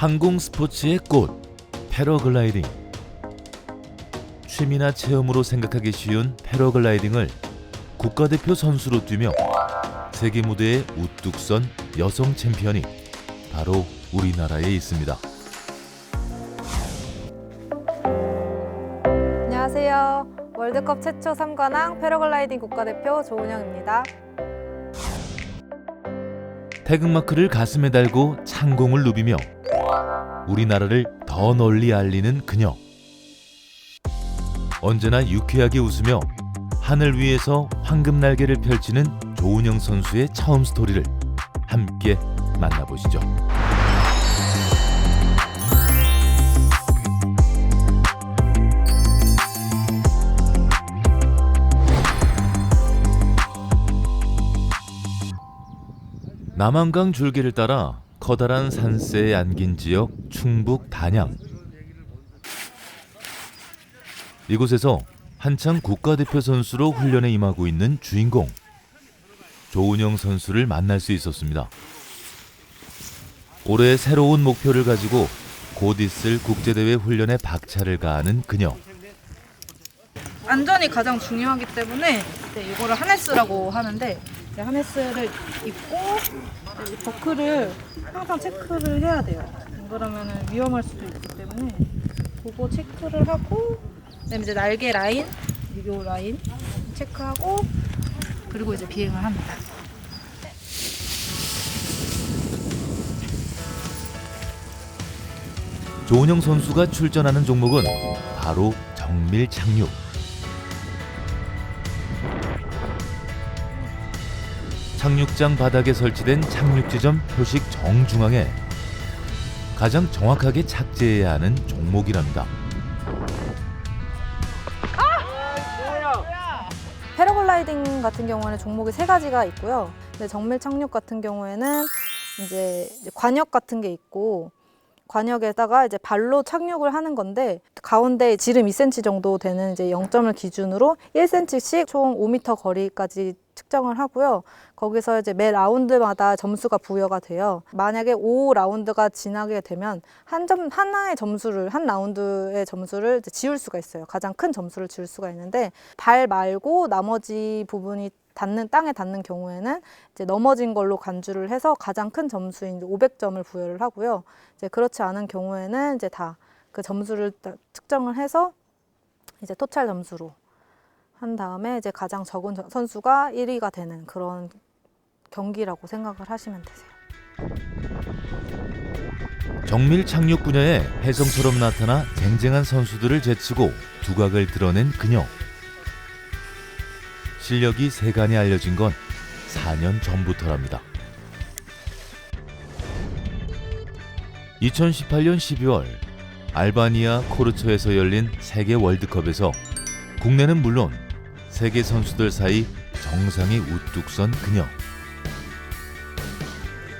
항공 스포츠의 꽃 패러글라이딩 취미나 체험으로 생각하기 쉬운 패러글라이딩을 국가대표 선수로 뛰며 세계 무대에 우뚝 선 여성 챔피언이 바로 우리나라에 있습니다. 안녕하세요. 월드컵 최초 3관왕 패러글라이딩 국가대표 조은영입니다. 태극마크를 가슴에 달고 창공을 누비며 우리나라를 더 널리 알리는 그녀. 언제나 유쾌하게 웃으며 하늘 위에서 황금 날개를 펼치는 조은영 선수의 처음 스토리를 함께 만나보시죠. 남한강 줄기를 따라 커다란 산세에 안긴 지역 충북 단양. 이곳에서 한창 국가대표 선수로 훈련에 임하고 있는 주인공 조은영 선수를 만날 수 있었습니다. 올해 새로운 목표를 가지고 곧 있을 국제대회 훈련에 박차를 가하는 그녀. 안전이 가장 중요하기 때문에 네, 이거를 하네스라고 하는데 네, 하네스를 입고 네, 이 버클을 항상 체크를 해야 돼요. 안 그러면 위험할 수도 있기 때문에 그거 체크를 하고 그다음에 이제 날개 라인, 요 라인 체크하고 그리고 이제 비행을 합니다. 조은영 선수가 출전하는 종목은 바로 정밀 착륙. 착륙장 바닥에 설치된 착륙 지점 표식 정중앙에 가장 정확하게 착지해야 하는 종목이랍니다. 패러글라이딩 같은 경우에는 종목이 세 가지가 있고요. 근데 정밀 착륙 같은 경우에는 이제 관역 같은 게 있고 관역에다가 이제 발로 착륙을 하는 건데 가운데 지름 2cm 정도 되는 이제 0점을 기준으로 1cm씩 총 5m 거리까지 측정을 하고요. 거기서 이제 매 라운드마다 점수가 부여가 돼요. 만약에 5라운드가 지나게 되면 한 점 하나의 점수를 한 라운드의 점수를 지울 수가 있어요. 가장 큰 점수를 지울 수가 있는데 발 말고 나머지 부분이 닿는 땅에 닿는 경우에는 이제 넘어진 걸로 간주를 해서 가장 큰 점수인 500점을 부여를 하고요. 이제 그렇지 않은 경우에는 이제 다 그 점수를 다 측정을 해서 이제 토찰 점수로 한 다음에 이제 가장 적은 저- 선수가 1위가 되는 그런 경기라고 생각을 하시면 되세요. 정밀 착륙 분야에 혜성처럼 나타나 쟁쟁한 선수들을 제치고 두각을 드러낸 그녀. 실력이 세간에 알려진 건 4년 전부터랍니다. 2018년 12월 알바니아 코르초에서 열린 세계 월드컵에서 국내는 물론 세계 선수들 사이 정상에 우뚝 선 그녀.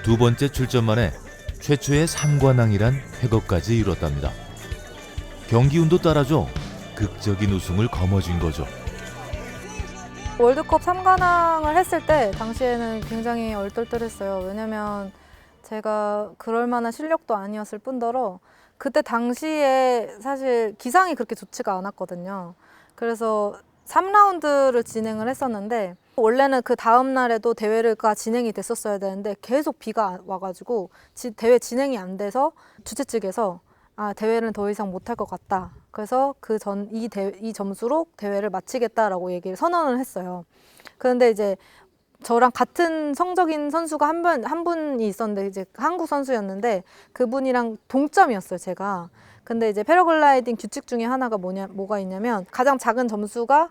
두 번째 출전 만에 최초의 상관왕이란 쾌거까지 이뤘답니다. 경기 운도 따라줘 극적인 우승을 거머쥔 거죠. 월드컵 3관왕을 했을 때 당시에는 굉장히 얼떨떨했어요. 왜냐면 제가 그럴 만한 실력도 아니었을 뿐더러 그때 당시에 사실 기상이 그렇게 좋지가 않았거든요. 그래서 3라운드를 진행을 했었는데 원래는 그 다음 날에도 대회가 진행이 됐었어야 되는데 계속 비가 와가지고 지- 대회 진행이 안 돼서 주최 측에서 아 대회는 더 이상 못할 것 같다. 그래서 그 전 이대이 점수로 대회를 마치겠다라고 얘기를 선언을 했어요. 그런데 이제 저랑 같은 성적인 선수가 한 분 한 분이 있었는데 이제 한국 선수였는데 그분이랑 동점이었어요, 제가. 근데 이제 패러글라이딩 규칙 중에 하나가 뭐냐 뭐가 있냐면 가장 작은 점수가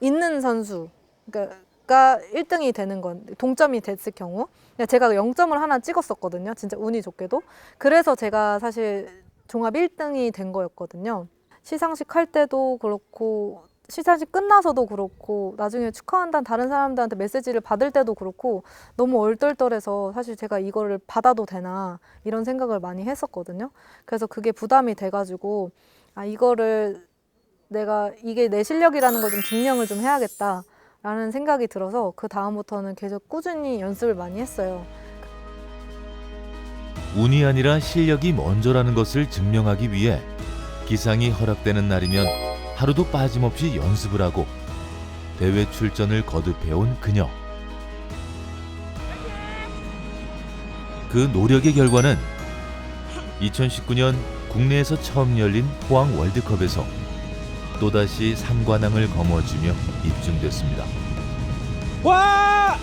있는 선수 그러니까 1등이 되는 건 동점이 됐을 경우 근데 제가 0점을 하나 찍었었거든요. 진짜 운이 좋게도. 그래서 제가 사실 종합 1등이 된 거였거든요. 시상식 할 때도 그렇고 시상식 끝나서도 그렇고 나중에 축하한다는 다른 사람들한테 메시지를 받을 때도 그렇고 너무 얼떨떨해서 사실 제가 이거를 받아도 되나 이런 생각을 많이 했었거든요. 그래서 그게 부담이 돼가지고 아 이거를 내가 이게 내 실력이라는 걸 좀 증명을 좀 해야겠다 라는 생각이 들어서 그 다음부터는 계속 꾸준히 연습을 많이 했어요. 운이 아니라 실력이 먼저라는 것을 증명하기 위해 기상이 허락되는 날이면 하루도 빠짐없이 연습을 하고 대회 출전을 거듭해온 그녀. 그 노력의 결과는 2019년 국내에서 처음 열린 포항 월드컵에서 또다시 삼관왕을 거머쥐며 입증됐습니다. 와!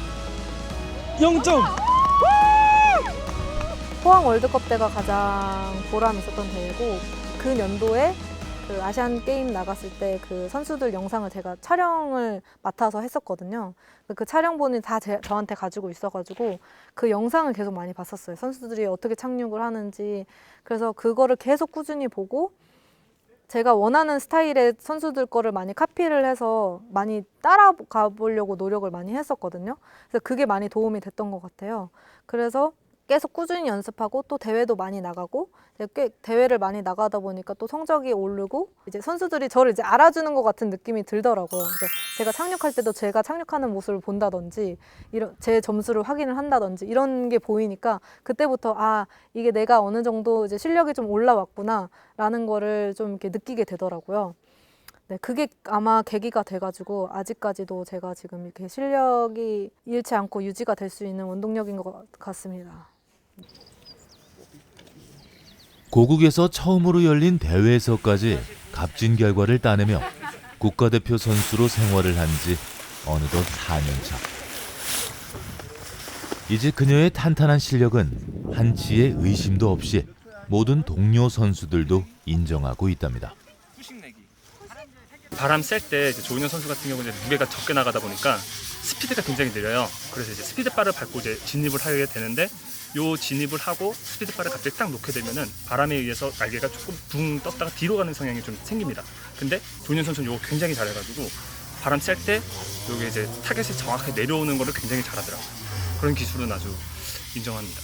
0점! 포항 월드컵 때가 가장 보람 있었던 대회고 그 년도에 그 아시안 게임 나갔을 때 그 선수들 영상을 제가 촬영을 맡아서 했었거든요. 그 촬영본이 다 제, 저한테 가지고 있어가지고 그 영상을 계속 많이 봤었어요. 선수들이 어떻게 착륙을 하는지. 그래서 그거를 계속 꾸준히 보고 제가 원하는 스타일의 선수들 거를 많이 카피를 해서 많이 따라가 보려고 노력을 많이 했었거든요. 그래서 그게 많이 도움이 됐던 것 같아요. 그래서 계속 꾸준히 연습하고 또 대회도 많이 나가고 꽤 대회를 많이 나가다 보니까 또 성적이 오르고 이제 선수들이 저를 이제 알아주는 것 같은 느낌이 들더라고요. 이제 제가 착륙할 때도 제가 착륙하는 모습을 본다든지 이런 제 점수를 확인을 한다든지 이런 게 보이니까 그때부터 아 이게 내가 어느 정도 이제 실력이 좀 올라왔구나라는 거를 좀 이렇게 느끼게 되더라고요. 네, 그게 아마 계기가 돼가지고 아직까지도 제가 지금 이렇게 실력이 잃지 않고 유지가 될 수 있는 원동력인 것 같습니다. 고국에서 처음으로 열린 대회에서까지 값진 결과를 따내며 국가대표 선수로 생활을 한 지 어느덧 4년 차. 이제 그녀의 탄탄한 실력은 한치의 의심도 없이 모든 동료 선수들도 인정하고 있답니다. 바람 쐴때 조인현 선수 같은 경우는 무게가 적게 나가다 보니까 스피드가 굉장히 느려요. 그래서 이제 스피드 바를 밟고 이제 진입을 하게 되는데 요 진입을 하고 스피드 바를 갑자기 딱 놓게 되면은 바람에 의해서 날개가 조금 붕 떴다가 뒤로 가는 성향이 좀 생깁니다. 근데 조인현 선수는 요거 굉장히 잘해가지고 바람 쐴 때 요게 이제 타겟이 정확하게 내려오는 거를 굉장히 잘하더라고요. 그런 기술은 아주 인정합니다.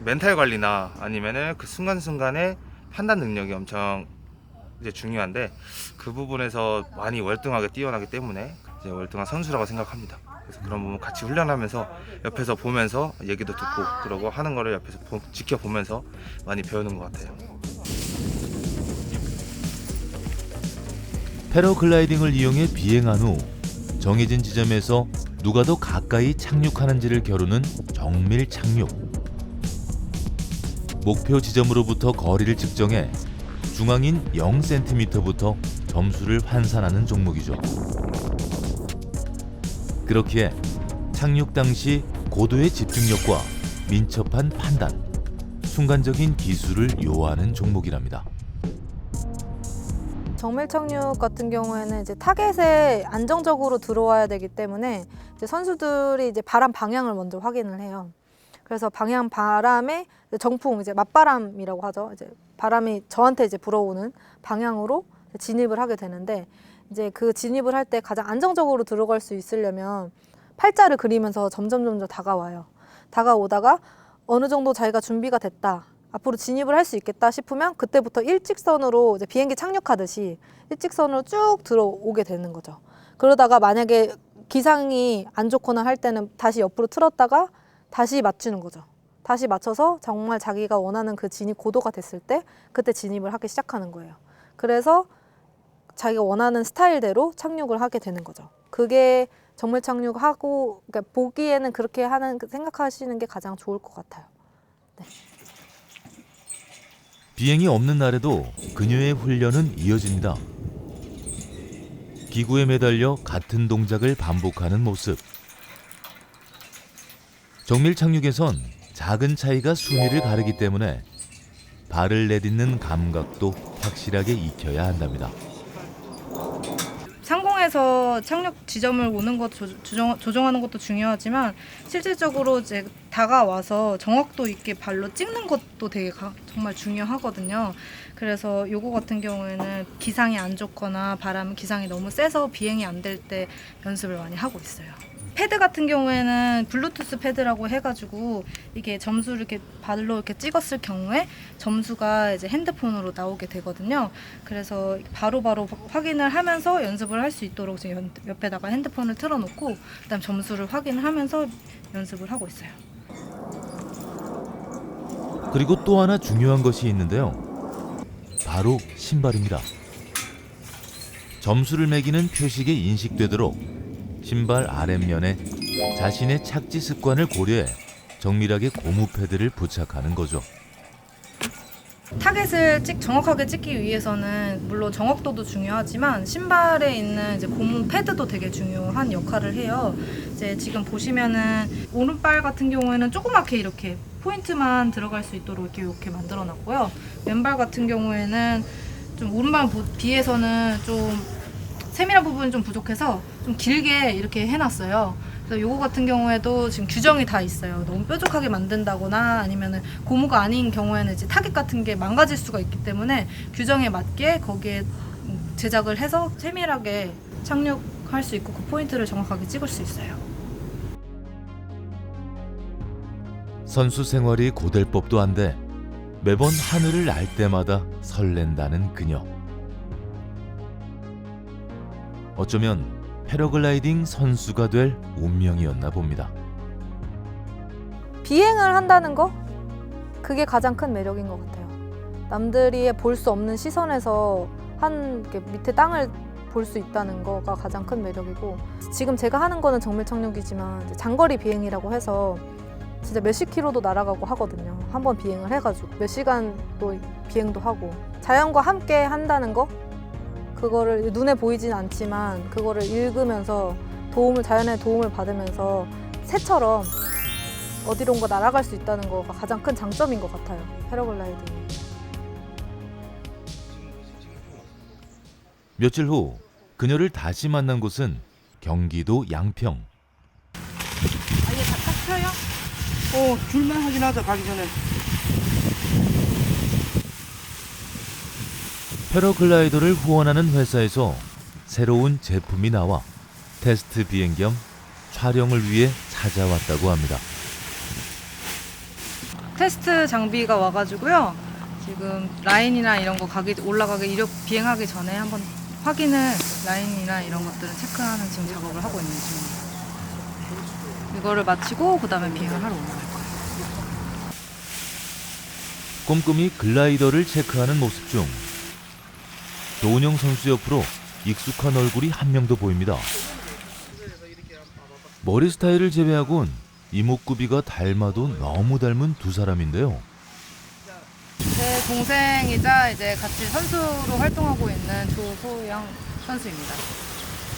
멘탈 관리나 아니면은 그 순간순간의 판단 능력이 엄청 이제 중요한데 그 부분에서 많이 월등하게 뛰어나기 때문에 이제 월등한 선수라고 생각합니다. 그래서 그런 부분 같이 훈련하면서 옆에서 보면서 얘기도 듣고 그러고 하는 거를 옆에서 보- 지켜보면서 많이 배우는 것 같아요. 패러글라이딩을 이용해 비행한 후 정해진 지점에서 누가 더 가까이 착륙하는지를 겨루는 정밀 착륙. 목표 지점으로부터 거리를 측정해 중앙인 0cm부터 점수를 환산하는 종목이죠. 그렇기에 착륙 당시 고도의 집중력과 민첩한 판단, 순간적인 기술을 요하는 종목이랍니다. 정밀 착륙 같은 경우에는 이제 타겟에 안정적으로 들어와야 되기 때문에 이제 선수들이 이제 바람 방향을 먼저 확인을 해요. 그래서 방향 바람에 정풍 이제 맞바람이라고 하죠. 이제 바람이 저한테 이제 불어오는 방향으로 진입을 하게 되는데 이제 그 진입을 할 때 가장 안정적으로 들어갈 수 있으려면 팔자를 그리면서 점점 점점 다가와요. 다가오다가 어느 정도 자기가 준비가 됐다. 앞으로 진입을 할 수 있겠다 싶으면 그때부터 일직선으로 이제 비행기 착륙하듯이 일직선으로 쭉 들어오게 되는 거죠. 그러다가 만약에 기상이 안 좋거나 할 때는 다시 옆으로 틀었다가 다시 맞추는 거죠. 다시 맞춰서 정말 자기가 원하는 그 진입 고도가 됐을 때 그때 진입을 하기 시작하는 거예요. 그래서 자기가 원하는 스타일대로 착륙을 하게 되는 거죠. 그게 정밀 착륙하고 그러니까 보기에는 그렇게 하는 생각하시는 게 가장 좋을 것 같아요. 비행이 없는 날에도 그녀의 훈련은 이어집니다. 기구에 매달려 같은 동작을 반복하는 모습. 정밀 착륙에선 작은 차이가 순위를 가르기 때문에 발을 내딛는 감각도 확실하게 익혀야 한답니다. 상공에서 착륙 지점을 오는 것 조- 조정, 조정하는 것도 중요하지만 실질적으로 이제 다가와서 정확도 있게 발로 찍는 것도 되게 가- 정말 중요하거든요. 그래서 요거 같은 경우에는 기상이 안 좋거나 바람 기상이 너무 세서 비행이 안 될 때 연습을 많이 하고 있어요. 패드 같은 경우에는 블루투스 패드라고 해가지고 이게 점수를 이렇게 발로 이렇게 찍었을 경우에 점수가 이제 핸드폰으로 나오게 되거든요. 그래서 바로바로 확인을 하면서 연습을 할 수 있도록 지금 연- 옆에다가 핸드폰을 틀어놓고 그다음 점수를 확인을 하면서 연습을 하고 있어요. 그리고 또 하나 중요한 것이 있는데요. 바로 신발입니다. 점수를 매기는 표식에 인식되도록 신발 아랫면에 자신의 착지 습관을 고려해 정밀하게 고무 패드를 부착하는 거죠. 타겟을 찍, 정확하게 찍기 위해서는 물론 정확도도 중요하지만 신발에 있는 이제 고무 패드도 되게 중요한 역할을 해요. 이제 지금 보시면은 오른발 같은 경우에는 조그맣게 이렇게 포인트만 들어갈 수 있도록 이렇게 이렇게 만들어 놨고요. 왼발 같은 경우에는 좀 오른발 보- 비해서는 좀 세밀한 부분이 좀 부족해서 좀 길게 이렇게 해놨어요. 그래서 요거 같은 경우에도 지금 규정이 다 있어요. 너무 뾰족하게 만든다거나 아니면은 고무가 아닌 경우에는 이제 타겟 같은 게 망가질 수가 있기 때문에 규정에 맞게 거기에 제작을 해서 세밀하게 착륙할 수 있고 그 포인트를 정확하게 찍을 수 있어요. 선수 생활이 고될 법도 한데 매번 하늘을 날 때마다 설렌다는 그녀. 어쩌면 패러글라이딩 선수가 될 운명이었나 봅니다. 비행을 한다는 거 그게 가장 큰 매력인 것 같아요. 남들이 볼 수 없는 시선에서 한 밑에 땅을 볼 수 있다는 거가 가장 큰 매력이고 지금 제가 하는 거는 정밀 착륙이지만 장거리 비행이라고 해서 진짜 몇십 킬로도 날아가고 하거든요. 한번 비행을 해가지고 몇 시간 또 비행도 하고 자연과 함께 한다는 거 그거를 눈에 보이진 않지만 그거를 읽으면서 도움을 자연의 도움을 받으면서 새처럼 어디론가 날아갈 수 있다는 거가 가장 큰 장점인 것 같아요. 패러글라이딩이. 며칠 후 그녀를 다시 만난 곳은 경기도 양평. 아예 다 펴요? 어 줄만 확인하자 가기 전에 패러글라이더를 후원하는 회사에서 새로운 제품이 나와 테스트 비행 겸 촬영을 위해 찾아왔다고 합니다. 테스트 장비가 와가지고요. 지금 라인이나 이런 거 가기 올라가기 이력 비행하기 전에 한번 확인을 라인이나 이런 것들을 체크하는 지금 작업을 하고 있는 중입니다. 이거를 마치고 그다음에 비행을 하러 올라갈 거예요. 꼼꼼히 글라이더를 체크하는 모습 중 도은영 선수 옆으로 익숙한 얼굴이 한명더 보입니다. 머리 스타일을 제외하곤 이목구비가 닮아도 너무 닮은 두 사람인데요. 제 동생이자 이제 같이 선수로 활동하고 있는 조소영 선수입니다.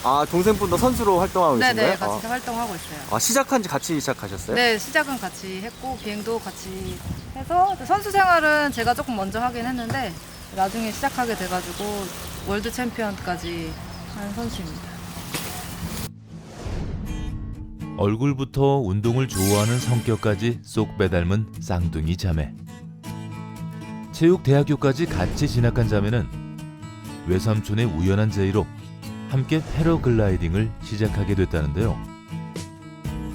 아 동생분도 선수로 활동하고 계신 네네 거예요? 같이 활동하고 있어요. 아, 아 시작한 지 같이 시작하셨어요? 네, 시작은 같이 했고 비행도 같이 해서 선수 생활은 제가 조금 먼저 하긴 했는데 나중에 시작하게 돼가지고 월드 챔피언까지 한 선수입니다. 얼굴부터 운동을 좋아하는 성격까지 쏙 빼닮은 쌍둥이 자매. 체육대학교까지 같이 진학한 자매는 외삼촌의 우연한 제의로 함께 패러글라이딩을 시작하게 됐다는데요.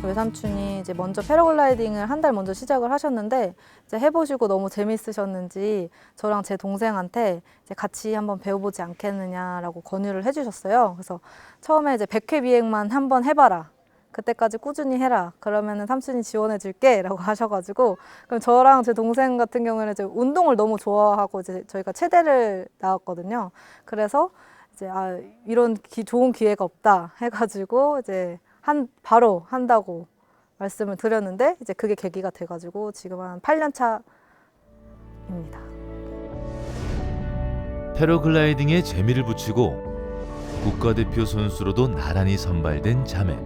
외삼촌이 이제 먼저 패러글라이딩을 한 달 먼저 시작을 하셨는데 이제 해보시고 너무 재밌으셨는지 저랑 제 동생한테 이제 같이 한번 배워보지 않겠느냐라고 권유를 해주셨어요. 그래서 처음에 이제 100회 비행만 한번 해봐라. 그때까지 꾸준히 해라. 그러면은 삼촌이 지원해줄게 라고 하셔가지고 그럼 저랑 제 동생 같은 경우에는 이제 운동을 너무 좋아하고 이제 저희가 체대를 나왔거든요. 그래서 이제 아 이런 기, 좋은 기회가 없다 해가지고 이제 한 바로 한다고 말씀을 드렸는데 이제 그게 계기가 돼가지고 지금 한 8년 차입니다. 패러글라이딩에 재미를 붙이고 국가대표 선수로도 나란히 선발된 자매.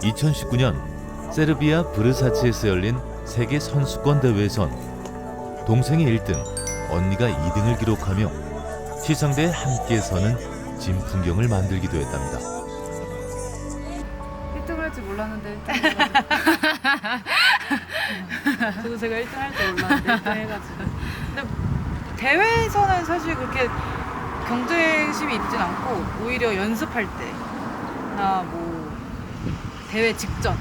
2019년 세르비아 브르사치에서 열린 세계 선수권 대회에선 동생이 1등, 언니가 2등을 기록하며 시상대에 함께 서는 진 풍경을 만들기도 했답니다. 1등 할줄 몰랐는데 1등. 저도 제가 1등 할 줄 몰랐는데 1등 해가지고. 대회에서는 사실 그렇게 경쟁심이 있진 않고 오히려 연습할 때나 뭐 대회 직전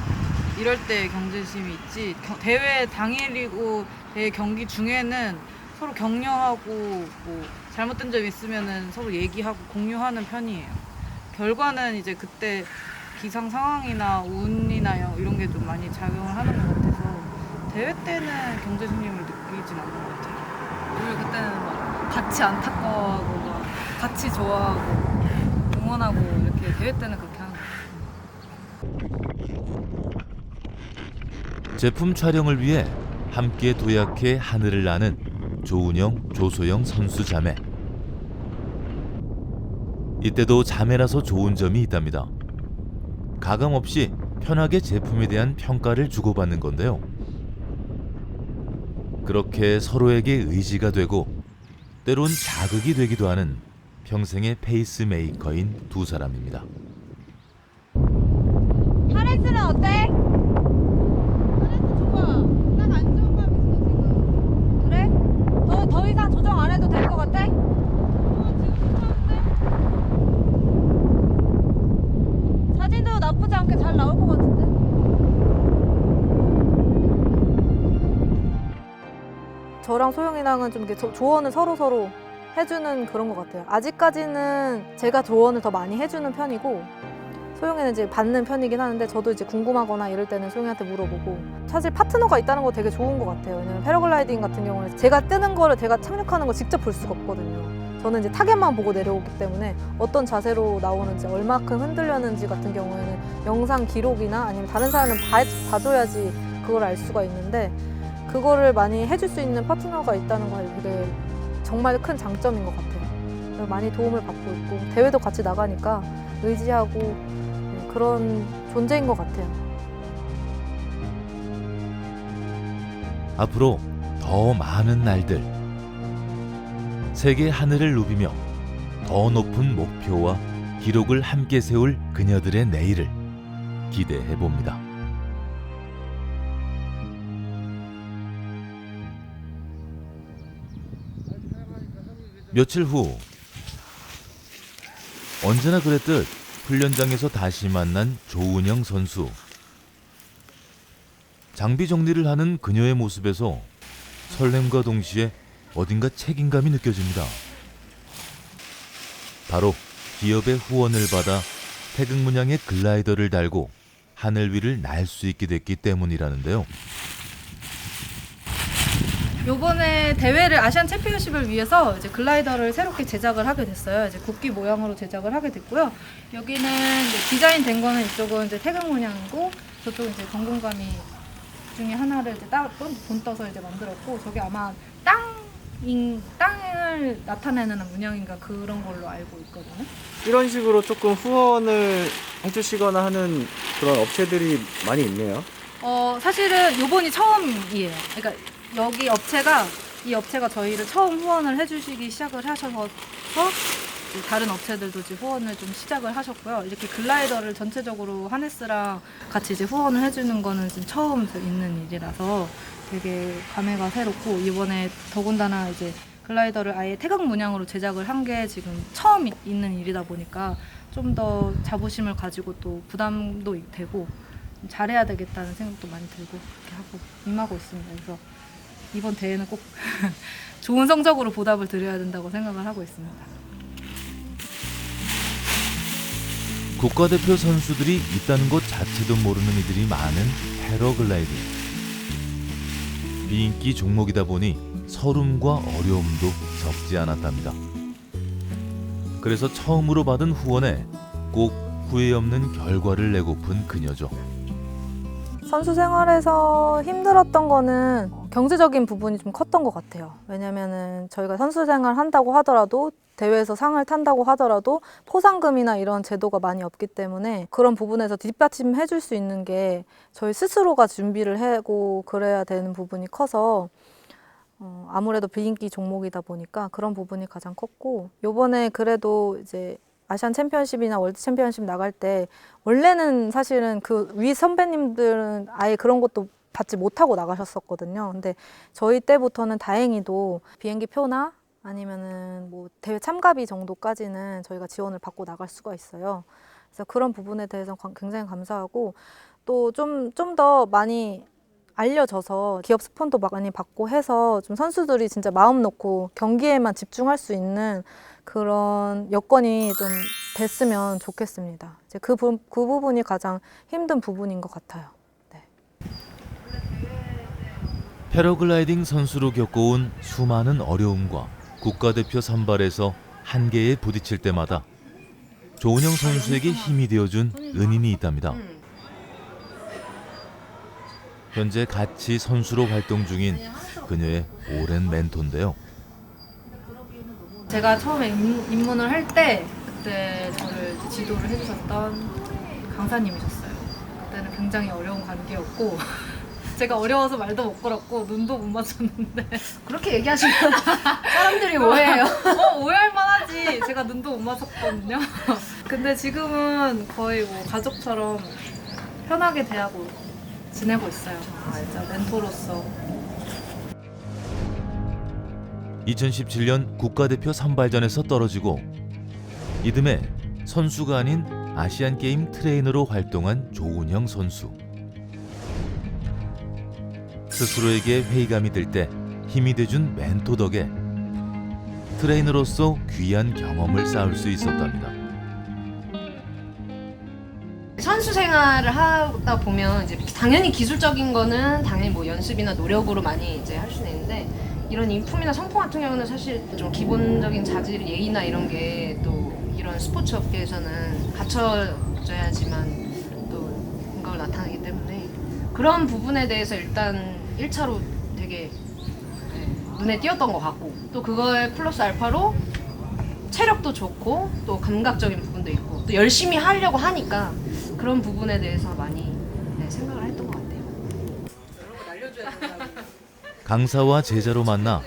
이럴 때 경쟁심이 있지. 겨- 대회 당일이고 대회 경기 중에는 서로 격려하고 뭐 잘못된 점 있으면은 서로 얘기하고 공유하는 편이에요. 결과는 이제 그때 기상 상황이나 운이나 이런 게 좀 많이 작용을 하는 것 같아서 대회 때는 경제 승리를 느끼진 않는 것 같아요. 오히려 그때는 막 같이 안타까워하고 막 같이 좋아하고 응원하고 이렇게 대회 때는 그렇게 하는 것 같아요. 제품 촬영을 위해 함께 도약해 하늘을 나는 조은영, 조소영 선수 자매. 이때도 자매라서 좋은 점이 있답니다. 가감 없이 편하게 제품에 대한 평가를 주고받는 건데요. 그렇게 서로에게 의지가 되고 때론 자극이 되기도 하는 평생의 페이스메이커인 두 사람입니다. 하레스는 어때? 하레스 좋아. 딱 안정감 있어 지금. 그래? 더, 더 이상 조정 안 해도 될 것 같아? 저랑 소영이랑은 좀 이렇게 조- 조언을 서로 서로 해주는 그런 것 같아요. 아직까지는 제가 조언을 더 많이 해주는 편이고 소영이는 이제 받는 편이긴 하는데 저도 이제 궁금하거나 이럴 때는 소영이한테 물어보고 사실 파트너가 있다는 거 되게 좋은 것 같아요. 왜냐면 패러글라이딩 같은 경우는 제가 뜨는 거를 제가 착륙하는 거 직접 볼 수가 없거든요. 저는 이제 타겟만 보고 내려오기 때문에 어떤 자세로 나오는지 얼마큼 흔들렸는지 같은 경우에는 영상 기록이나 아니면 다른 사람은 봐, 봐줘야지 그걸 알 수가 있는데 그거를 많이 해줄 수 있는 파트너가 있다는 거 되게 정말 큰 장점인 것 같아요. 많이 도움을 받고 있고 대회도 같이 나가니까 의지하고 네, 그런 존재인 것 같아요. 앞으로 더 많은 날들 세계 하늘을 누비며 더 높은 목표와 기록을 함께 세울 그녀들의 내일을 기대해 봅니다. 며칠 후 언제나 그랬듯 훈련장에서 다시 만난 조은영 선수. 장비 정리를 하는 그녀의 모습에서 설렘과 동시에 어딘가 책임감이 느껴집니다. 바로 기업의 후원을 받아 태극 문양의 글라이더를 달고 하늘 위를 날 수 있게 됐기 때문이라는데요. 요번에 대회를 아시안 챔피언십을 위해서 이제 글라이더를 새롭게 제작을 하게 됐어요. 이제 국기 모양으로 제작을 하게 됐고요. 여기는 이제 디자인 된 거는 이쪽은 이제 태극 문양이고 저쪽은 이제 건공감이 중에 하나를 이제 따, 본 떠서 이제 만들었고 저기 아마 땅인 땅을 나타내는 문양인가 그런 걸로 알고 있거든요. 이런 식으로 조금 후원을 해주시거나 하는 그런 업체들이 많이 있네요. 어 사실은 요번이 처음이에요. 그러니까 여기 업체가 이 업체가 저희를 처음 후원을 해주시기 시작을 하셔서 다른 업체들도 이제 후원을 좀 시작을 하셨고요. 이렇게 글라이더를 전체적으로 하네스랑 같이 이제 후원을 해주는 거는 지금 처음 있는 일이라서 되게 감회가 새롭고 이번에 더군다나 이제 글라이더를 아예 태극 문양으로 제작을 한 게 지금 처음 이- 있는 일이다 보니까 좀 더 자부심을 가지고 또 부담도 되고 좀 잘해야 되겠다는 생각도 많이 들고 그렇게 하고 임하고 있습니다. 그래서 이번 대회는 꼭 좋은 성적으로 보답을 드려야 된다고 생각을 하고 있습니다. 국가대표 선수들이 있다는 것 자체도 모르는 이들이 많은 패러글라이딩. 비인기 종목이다 보니 서름과 어려움도 적지 않았답니다. 그래서 처음으로 받은 후원에 꼭 후회 없는 결과를 내고픈 그녀죠. 선수 생활에서 힘들었던 거는 경제적인 부분이 좀 컸던 것 같아요. 왜냐면은 저희가 선수 생활 한다고 하더라도 대회에서 상을 탄다고 하더라도 포상금이나 이런 제도가 많이 없기 때문에 그런 부분에서 뒷받침해 줄 수 있는 게 저희 스스로가 준비를 하고 그래야 되는 부분이 커서 어, 아무래도 비인기 종목이다 보니까 그런 부분이 가장 컸고 요번에 그래도 이제 아시안 챔피언십이나 월드 챔피언십 나갈 때 원래는 사실은 그 위 선배님들은 아예 그런 것도 받지 못하고 나가셨었거든요. 근데 저희 때부터는 다행히도 비행기 표나 아니면은 뭐 대회 참가비 정도까지는 저희가 지원을 받고 나갈 수가 있어요. 그래서 그런 부분에 대해서 관- 굉장히 감사하고 또 좀 좀 더 많이 알려져서 기업 스폰도 많이 받고 해서 좀 선수들이 진짜 마음 놓고 경기에만 집중할 수 있는 그런 여건이 좀 됐으면 좋겠습니다. 이제 그, 부, 그 부분이 가장 힘든 부분인 것 같아요. 네. 패러글라이딩 선수로 겪어온 수많은 어려움과 국가대표 선발에서 한계에 부딪힐 때마다 조은영 선수에게 힘이 되어준 은인이 있답니다. 현재 같이 선수로 활동 중인 그녀의 오랜 멘토인데요. 제가 처음에 입- 입문을 할 때 그때 저를 지도를 해주셨던 강사님이셨어요. 그때는 굉장히 어려운 관계였고 제가 어려워서 말도 못 걸었고 눈도 못 맞췄는데 그렇게 얘기하시면 사람들이 오해해요. 어, 오해할 만하지. 제가 눈도 못 맞췄거든요. 근데 지금은 거의 뭐 가족처럼 편하게 대하고 지내고 있어요. 진짜 멘토로서. 2017년 국가대표 선발전에서 떨어지고 이듬해 선수가 아닌 아시안 게임 트레이너로 활동한 조은영 선수. 스스로에게 회의감이 들 때 힘이 돼준 멘토 덕에 트레이너로서 귀한 경험을 쌓을 수 있었답니다. 선수 생활을 하다 보면 이제 당연히 기술적인 거는 당연히 뭐 연습이나 노력으로 많이 이제 할 수는 있는데 이런 인품이나 성품 같은 경우는 사실 좀 기본적인 자질, 예의나 이런 게 또 이런 스포츠 업계에서는 갖춰져야지만 또 뭔가가 나타나기 때문에 그런 부분에 대해서 일단 1차로 되게 네, 눈에 띄었던 것 같고 또 그거에 플러스 알파로 체력도 좋고 또 감각적인 부분도 있고 또 열심히 하려고 하니까 그런 부분에 대해서 많이 네, 생각을 했던 것 같아요. 강사와 제자로 만나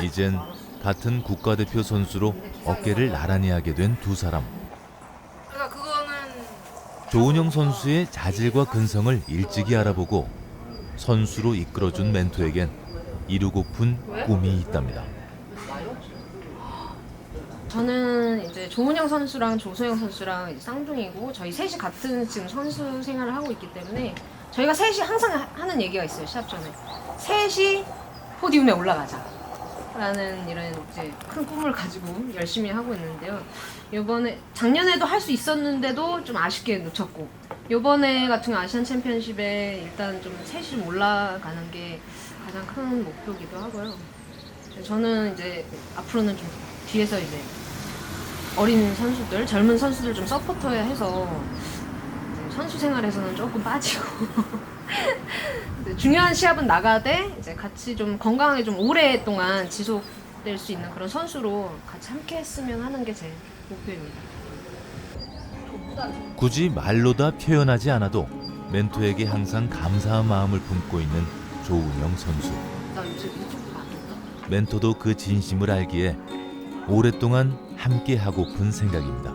이젠 같은 국가대표 선수로 어깨를 나란히 하게 된 두 사람. 그러니까 조은영 선수의 자질과 근성을 일찍이 알아보고 선수로 이끌어준 멘토에겐 이루고픈 꿈이 있답니다. 저는 이제 조은영 선수랑 조소영 선수랑 이제 쌍둥이고 저희 셋이 같은 지금 선수 생활을 하고 있기 때문에 저희가 셋이 항상 하- 하는 얘기가 있어요 시합 전에. 셋이 포디움에 올라가자. 라는 이런 이제 큰 꿈을 가지고 열심히 하고 있는데요. 요번에 작년에도 할 수 있었는데도 좀 아쉽게 놓쳤고 요번에 같은 아시안 챔피언십에 일단 좀 셋이 좀 올라가는 게 가장 큰 목표기도 하고요 저는 이제 앞으로는 좀 뒤에서 이제 어린 선수들, 젊은 선수들 좀 서포터야 해서 선수 생활에서는 조금 빠지고 중요한 시합은 나가되 이제 같이 좀 건강하게 좀 오랫동안 지속될 수 있는 그런 선수로 같이 함께 했으면 하는 게 제 목표입니다. 굳이 말로 다 표현하지 않아도 멘토에게 항상 감사한 마음을 품고 있는 조은영 선수. 멘토도 그 진심을 알기에 오랫동안 함께 하고픈 생각입니다.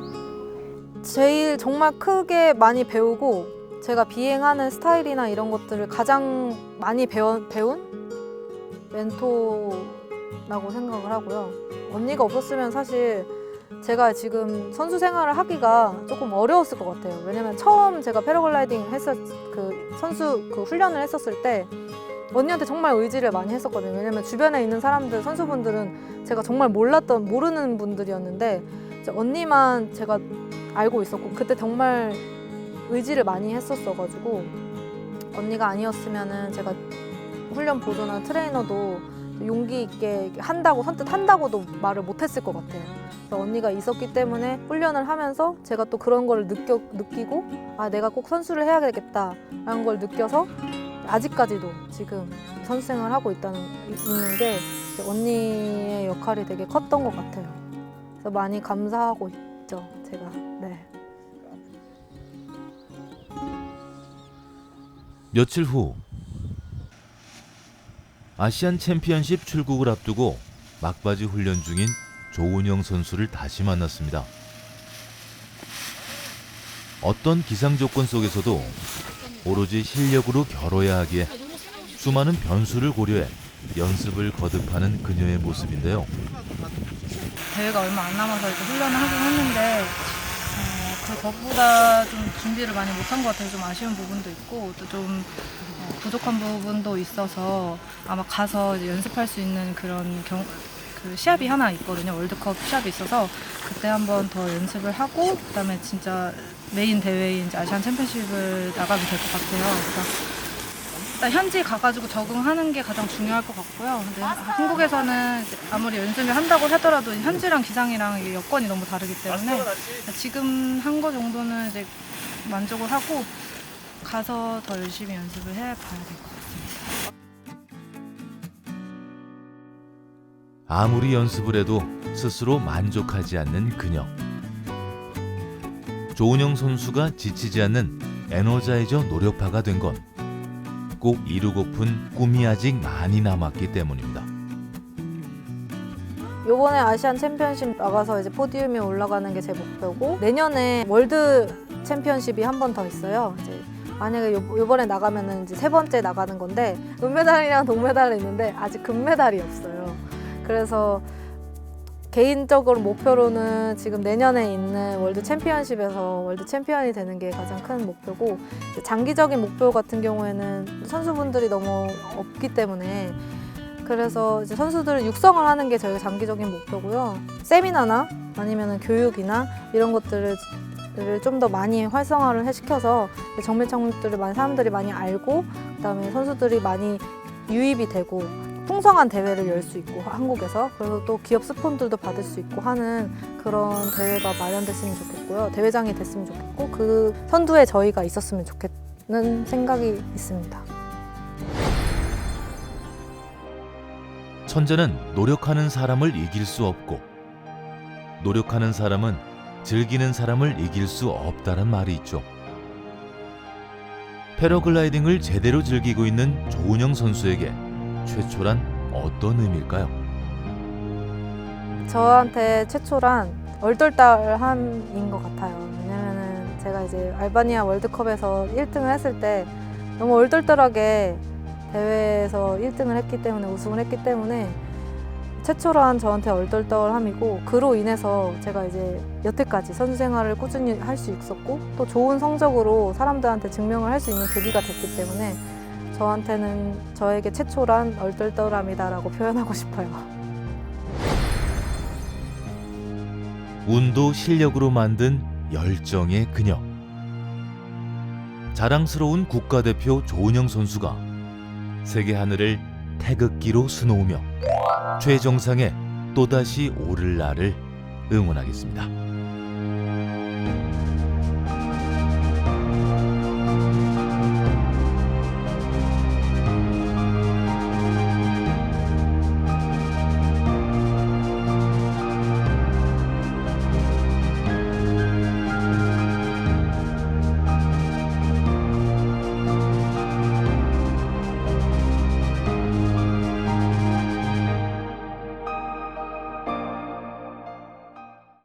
제일 정말 크게 많이 배우고 제가 비행하는 스타일이나 이런 것들을 가장 많이 배워, 배운 멘토라고 생각을 하고요. 언니가 없었으면 사실 제가 지금 선수 생활을 하기가 조금 어려웠을 것 같아요. 왜냐면 처음 제가 패러글라이딩 했었 그 선수 그 훈련을 했었을 때 언니한테 정말 의지를 많이 했었거든요. 왜냐면 주변에 있는 사람들 선수분들은 제가 정말 몰랐던 모르는 분들이었는데 언니만 제가 알고 있었고 그때 정말 의지를 많이 했었어가지고 언니가 아니었으면은 제가 훈련 보조나 트레이너도 용기 있게 한다고 선뜻 한다고도 말을 못했을 것 같아요. 언니가 있었기 때문에 훈련을 하면서 제가 또 그런 걸 느껴 느끼고 아 내가 꼭 선수를 해야 되겠다라는 걸 느껴서 아직까지도 지금 선수 생활 하고 있다는 있는 게 언니의 역할이 되게 컸던 것 같아요. 그래서 많이 감사하고 있죠, 제가. 네. 며칠 후 아시안 챔피언십 출국을 앞두고 막바지 훈련 중인 조은영 선수를 다시 만났습니다. 어떤 기상 조건 속에서도 오로지 실력으로 겨뤄야 하기에 수많은 변수를 고려해 연습을 거듭하는 그녀의 모습인데요. 대회가 얼마 안 남아서 이제 훈련을 하긴 했는데 어, 그 것보다 좀 준비를 많이 못한 것 같아서 좀 아쉬운 부분도 있고 또 좀 부족한 부분도 있어서 아마 가서 연습할 수 있는 그런 경, 그 시합이 하나 있거든요 월드컵 시합이 있어서 그때 한번 더 연습을 하고 그다음에 진짜 메인 대회인 아시안 챔피언십을 나가면 될 것 같아요. 그래서 일단 현지 가가지고 적응하는 게 가장 중요할 것 같고요. 근데 한국에서는 아무리 연습을 한다고 하더라도 현지랑 기상이랑 여건이 너무 다르기 때문에 지금 한 거 정도는 이제 만족을 하고 가서 더 열심히 연습을 해 봐야 될 것 같습니 아무리 연습을 해도 스스로 만족하지 않는 그녀. 조은영 선수가 지치지 않는 에너자이저 노력파가 된 건 꼭 이루고픈 꿈이 아직 많이 남았기 때문입니다. 요번에 아시안 챔피언십 나가서 이제 포디움에 올라가는 게 제 목표고 내년에 월드 챔피언십이 한 번 더 있어요. 이제 만약에 요, 요번에 나가면은 이제 세 번째 나가는 건데 은메달이랑 동메달은 있는데 아직 금메달이 없어요. 그래서 개인적으로 목표로는 지금 내년에 있는 월드 챔피언십에서 월드 챔피언이 되는 게 가장 큰 목표고 장기적인 목표 같은 경우에는 선수분들이 너무 없기 때문에 그래서 이제 선수들을 육성을 하는 게 저희가 장기적인 목표고요. 세미나나 아니면 교육이나 이런 것들을 좀 더 많이 활성화를 해 시켜서 정밀창들을 많이 사람들이 많이 알고 그다음에 선수들이 많이 유입이 되고 풍성한 대회를 열 수 있고 한국에서 그래서 또 기업 스폰들도 받을 수 있고 하는 그런 대회가 마련됐으면 좋겠고요. 대회장이 됐으면 좋겠고 그 선두에 저희가 있었으면 좋겠는 생각이 있습니다. 천재는 노력하는 사람을 이길 수 없고 노력하는 사람은 즐기는 사람을 이길 수 없다는 말이 있죠. 패러글라이딩을 제대로 즐기고 있는 조은영 선수에게 최초란 어떤 의미일까요? 저한테 최초란 얼떨떨함인 것 같아요. 왜냐면은 제가 이제 알바니아 월드컵에서 1등을 했을 때 너무 얼떨떨하게 대회에서 1등을 했기 때문에 우승을 했기 때문에 최초란 저한테 얼떨떨함이고 그로 인해서 제가 이제 여태까지 선수 생활을 꾸준히 할 수 있었고 또 좋은 성적으로 사람들한테 증명을 할 수 있는 계기가 됐기 때문에 저한테는 저에게 최초란 얼떨떨함이다라고 표현하고 싶어요. 운도 실력으로 만든 열정의 그녀. 자랑스러운 국가대표 조은영 선수가 세계 하늘을 태극기로 수놓으며 최정상에 또다시 오를 날을 응원하겠습니다.